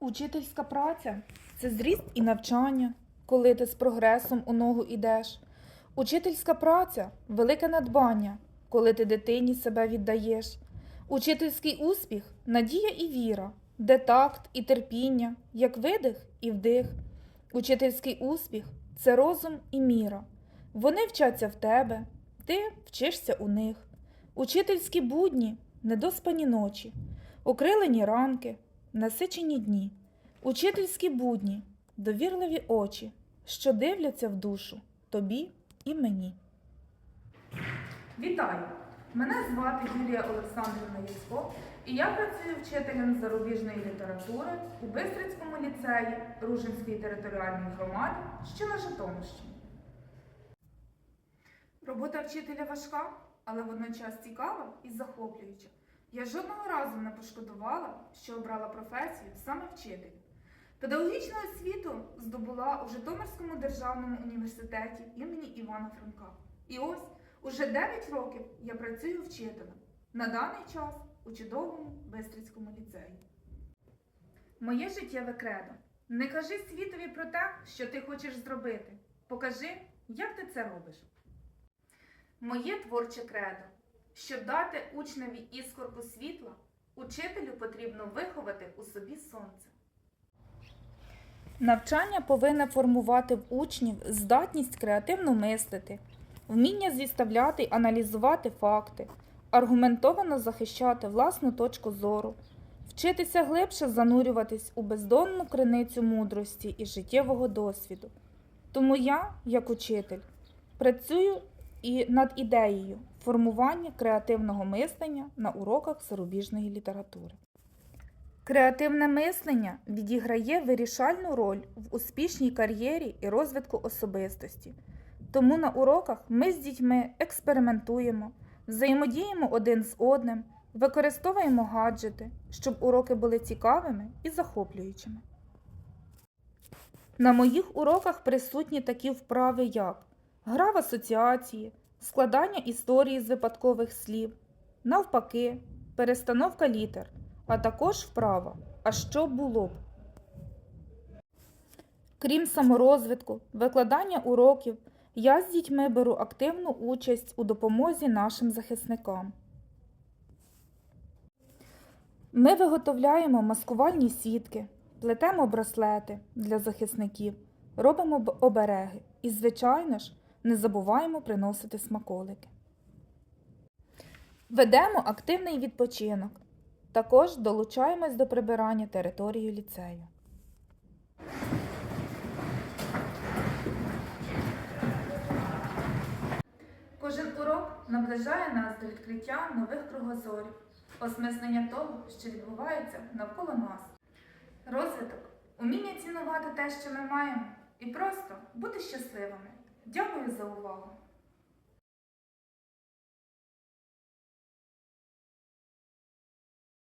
Учительська праця це зріст і навчання, коли ти з прогресом у ногу ідеш. Учительська праця велике надбання, коли ти дитині себе віддаєш. Учительський успіх надія і віра, де такт і терпіння, як видих і вдих. Учительський успіх це розум і міра. Вони вчаться в тебе, ти вчишся у них. Учительські будні недоспані ночі, окрилені ранки, насичені дні, учительські будні, довірливі очі, що дивляться в душу тобі і мені. Вітаю! Мене звати Юлія Олександрівна Ясько, і я працюю вчителем зарубіжної літератури у Бистрицькому ліцеї Ружинської територіальної громади, що на Житомирщині. Робота вчителя важка, але водночас цікава і захоплююча. Я жодного разу не пошкодувала, що обрала професію саме вчитель. Педагогічну освіту здобула у Житомирському державному університеті імені Івана Франка. І ось уже 9 років я працюю вчителем. На даний час у чудовому Бистрицькому ліцеї. Моє життєве кредо. Не кажи світові про те, що ти хочеш зробити. Покажи, як ти це робиш. Моє творче кредо. Щоб дати учневі іскорку світла, учителю потрібно виховати у собі сонце. Навчання повинне формувати в учнів здатність креативно мислити, вміння зіставляти й аналізувати факти, аргументовано захищати власну точку зору, вчитися глибше занурюватись у бездонну криницю мудрості і життєвого досвіду. Тому я, як учитель, працюю і над ідеєю формування креативного мислення на уроках зарубіжної літератури. Креативне мислення відіграє вирішальну роль в успішній кар'єрі і розвитку особистості. Тому на уроках ми з дітьми експериментуємо, взаємодіємо один з одним, використовуємо гаджети, щоб уроки були цікавими і захоплюючими. На моїх уроках присутні такі вправи, як гра в асоціації, складання історії з випадкових слів, навпаки, перестановка літер, а також вправа А що було б? Крім саморозвитку, викладання уроків, я з дітьми беру активну участь у допомозі нашим захисникам. Ми виготовляємо маскувальні сітки, плетемо браслети для захисників, робимо обереги і, звичайно ж, не забуваємо приносити смаколики. Ведемо активний відпочинок. Також долучаємось до прибирання території ліцею. Кожен урок наближає нас до відкриття нових кругозорів, осмислення того, що відбувається навколо нас. Розвиток, уміння цінувати те, що ми маємо, і просто бути щасливими. Дякую за увагу!